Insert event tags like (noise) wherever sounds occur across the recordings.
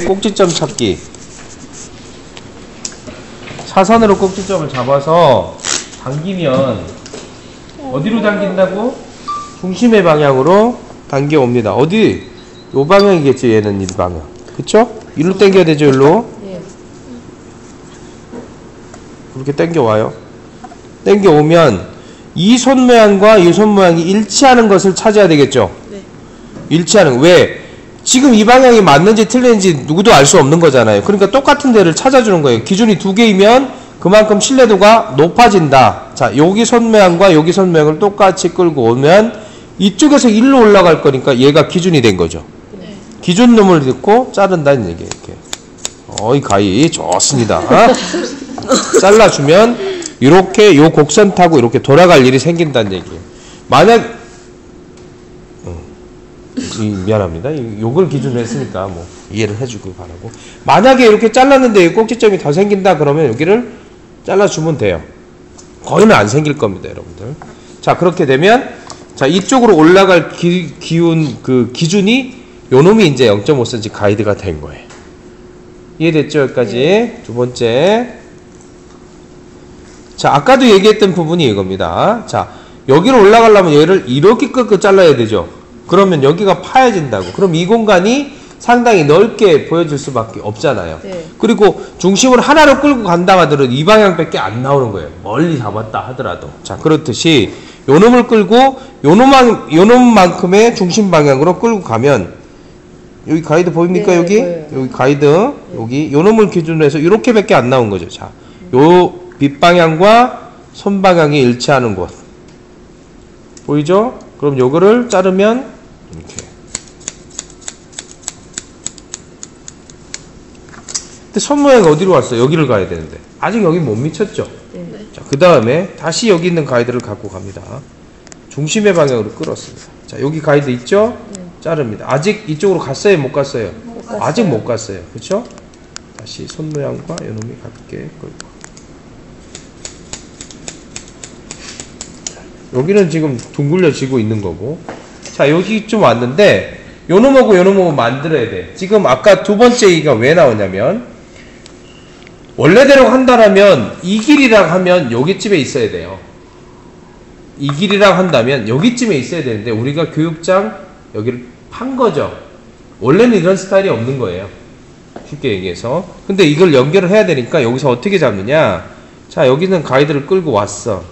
꼭지점 찾기. 사선으로 꼭지점을 잡아서 당기면 어디로 당긴다고? 중심의 방향으로 당겨 옵니다. 어디? 요 방향이겠죠, 얘는 이 방향. 그쵸? 일로 당겨야 되죠, 일로? 예. 그렇게 당겨 와요. 당겨 오면 이 손 모양과 이 손 모양이 일치하는 것을 찾아야 되겠죠? 네. 일치하는 거. 왜? 지금 이 방향이 맞는지 틀린지 누구도 알 수 없는 거잖아요. 그러니까 똑같은 데를 찾아주는 거예요. 기준이 두 개이면 그만큼 신뢰도가 높아진다. 자, 여기 손 모양과 여기 손 모양을 똑같이 끌고 오면 이쪽에서 일로 올라갈 거니까 얘가 기준이 된 거죠. 네. 기준 놈을 듣고 자른다는 얘기예요. 이렇게. 어이 가위 좋습니다. 어? (laughs) 잘라주면 이렇게 요 곡선 타고 이렇게 돌아갈 일이 생긴다는 얘기예요. 만약 미안합니다. 이- 요걸 기준으로 했으니까 뭐 이해를 해주길 바라고. 만약에 이렇게 잘랐는데 이 꼭지점이 더 생긴다 그러면 여기를 잘라주면 돼요. 거의는 안 생길 겁니다, 여러분들. 자 그렇게 되면 자 이쪽으로 올라갈 기, 기운 그 기준이 요 놈이 이제 0.5cm 가이드가 된 거예요. 이해됐죠 여기까지 두 번째 자 아까도 얘기했던 부분이 이겁니다 자 여기로 올라가려면 얘를 이렇게 끄고 잘라야 되죠 그러면 여기가 파여진다고. 그럼 이 공간이 상당히 넓게 보여질 수밖에 없잖아요. 네. 그리고 중심을 하나로 끌고 간다 하더라도 이 방향밖에 안 나오는 거예요. 멀리 잡았다 하더라도. 자 그렇듯이 요 놈을 끌고 요 놈만 요 놈만큼의 중심 방향으로 끌고 가면 여기 가이드 보입니까 네, 여기? 보여요. 여기 가이드 여기. 요 놈을 기준으로 해서 이렇게밖에 안 나온 거죠. 자 요 빗방향과 손방향이 일치하는 곳. 보이죠? 그럼 요거를 자르면 이렇게 근데 손 모양이 어디로 왔어 여기를 가야 되는데 아직 여기 못 미쳤죠 네. 자, 그 다음에 다시 여기 있는 가이드를 갖고 갑니다. 중심의 방향으로 끌었습니다. 자, 여기 가이드 있죠? 네. 자릅니다. 아직 이쪽으로 갔어요? 못 갔어요? 갔어요. 아직 못 갔어요. 그쵸? 다시 손 모양과 요놈이 가볍게 끌고. 자, 여기는 지금 둥글려지고 있는 거고. 자, 여기 좀 왔는데, 요놈하고 요놈하고 만들어야 돼. 지금 아까 두 번째 얘기가 왜 나오냐면, 원래대로 한다라면 이 길이랑 하면 여기쯤에 있어야 돼요. 이 길이랑 한다면 여기쯤에 있어야 되는데 우리가 교육장 여기를 판 거죠. 원래는 이런 스타일이 없는 거예요. 쉽게 얘기해서. 근데 이걸 연결을 해야 되니까 여기서 어떻게 잡느냐? 자, 여기는 가이드를 끌고 왔어.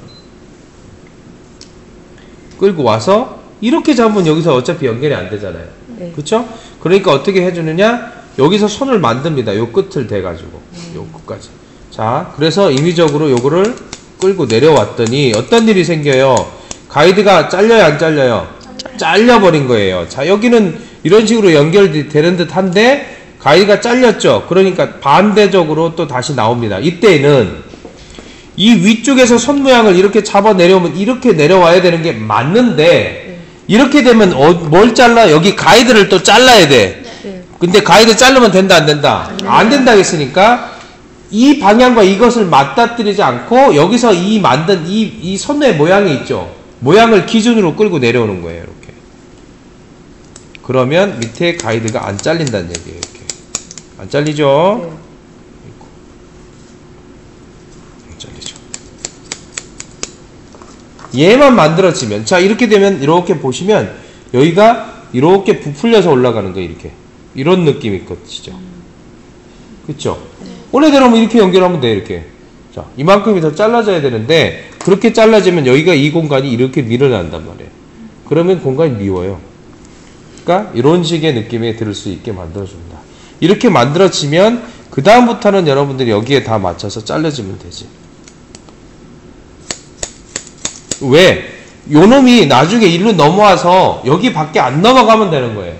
끌고 와서 이렇게 잡으면 여기서 어차피 연결이 안 되잖아요. 네. 그렇죠? 그러니까 어떻게 해주느냐? 여기서 손을 만듭니다. 요 끝을 대가지고 요 끝까지. 자, 그래서 임의적으로 요거를 끌고 내려왔더니 어떤 일이 생겨요? 가이드가 잘려요, 안 잘려요? 잘려버린 거예요. 자, 여기는 이런 식으로 연결되는 듯한데 가이드가 잘렸죠. 그러니까 반대적으로 또 다시 나옵니다. 이때는 이 위쪽에서 손 모양을 이렇게 잡아 내려오면 이렇게 내려와야 되는 게 맞는데 이렇게 되면 어, 뭘 잘라? 여기 가이드를 또 잘라야 돼. 네. 근데 가이드 자르면 된다 안 된다? 안 된다 했으니까 이 방향과 이것을 맞닥뜨리지 않고 여기서 이 만든 이, 이 손의 모양이 있죠. 모양을 기준으로 끌고 내려오는 거예요. 이렇게. 그러면 밑에 가이드가 안 잘린다는 얘기예요. 이렇게. 안 잘리죠? 네. 안 잘리죠. 얘만 만들어지면 자 이렇게 되면 이렇게 보시면 여기가 이렇게 부풀려서 올라가는 거예요. 이렇게 이런 느낌이 있거든요. 그렇죠? 원래대로면 이렇게 연결하면 돼 이렇게. 자 이만큼이 더 잘라져야 되는데 그렇게 잘라지면 여기가 이 공간이 이렇게 밀어난단 말이에요. 그러면 공간이 미워요. 그러니까 이런 식의 느낌이 들을 수 있게 만들어줍니다. 이렇게 만들어지면 그 다음부터는 여러분들이 여기에 다 맞춰서 잘라주면 되지. 왜? 요놈이 나중에 일로 넘어와서 여기 밖에 안 넘어가면 되는 거예요.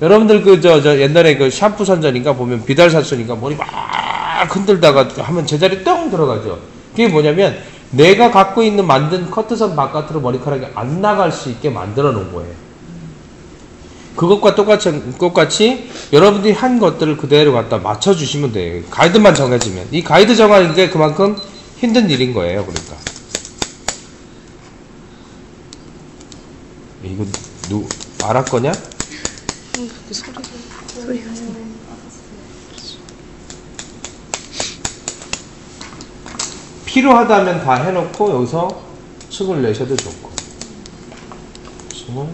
여러분들 그 저 저 옛날에 그 샴푸 선전인가 보면 비달 사촌인가 머리 막 흔들다가 하면 제자리 똥 들어가죠. 그게 뭐냐면 내가 갖고 있는 만든 커트선 바깥으로 머리카락이 안 나갈 수 있게 만들어 놓은 거예요. 그것과 똑같이 똑같이 여러분들이 한 것들을 그대로 갖다 맞춰 주시면 돼요. 가이드만 정해지면 이 가이드 정하는 게 그만큼 힘든 일인 거예요. 그러니까 이거 누 알아 거냐? 그 소리 소리 필요하다면 다 해놓고 여기서 축을 내셔도 좋고 축을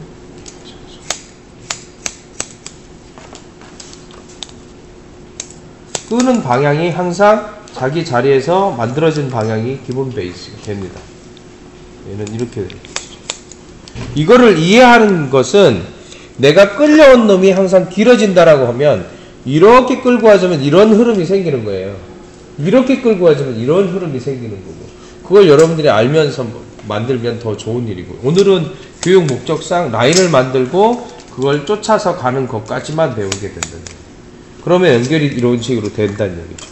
끄는 방향이 항상 자기 자리에서 만들어진 방향이 기본 베이스 됩니다. 얘는 이렇게 됩니다. 이거를 이해하는 것은 내가 끌려온 놈이 항상 길어진다라고 하면 이렇게 끌고 가자면 이런 흐름이 생기는 거예요. 이렇게 끌고 가자면 이런 흐름이 생기는 거고 그걸 여러분들이 알면서 만들면 더 좋은 일이고 오늘은 교육 목적상 라인을 만들고 그걸 쫓아서 가는 것까지만 배우게 된다는 거예요. 그러면 연결이 이런 식으로 된다는 얘기죠.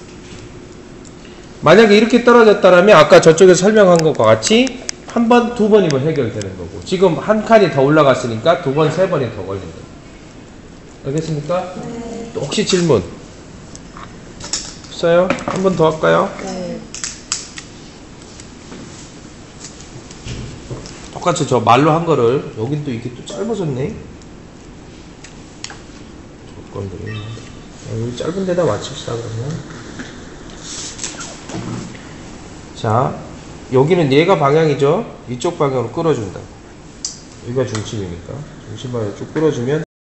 만약에 이렇게 떨어졌다라면 아까 저쪽에 설명한 것과 같이 한 번, 두 번이면 해결되는 거고 지금 한 칸이 더 올라갔으니까 두 번, 세 번이 더 걸린다. 알겠습니까? 또 혹시 질문? 없어요? 한 번 더 할까요? 네. 똑같이 저 말로 한 거를 여긴 또 이게 또 짧아졌네. 조건들이 어, 여기 짧은 데다 맞춥시다 그러면. 자 여기는 얘가 방향이죠. 이쪽 방향으로 끌어준다. 여기가 중심이니까 중심 방향 쭉 끌어주면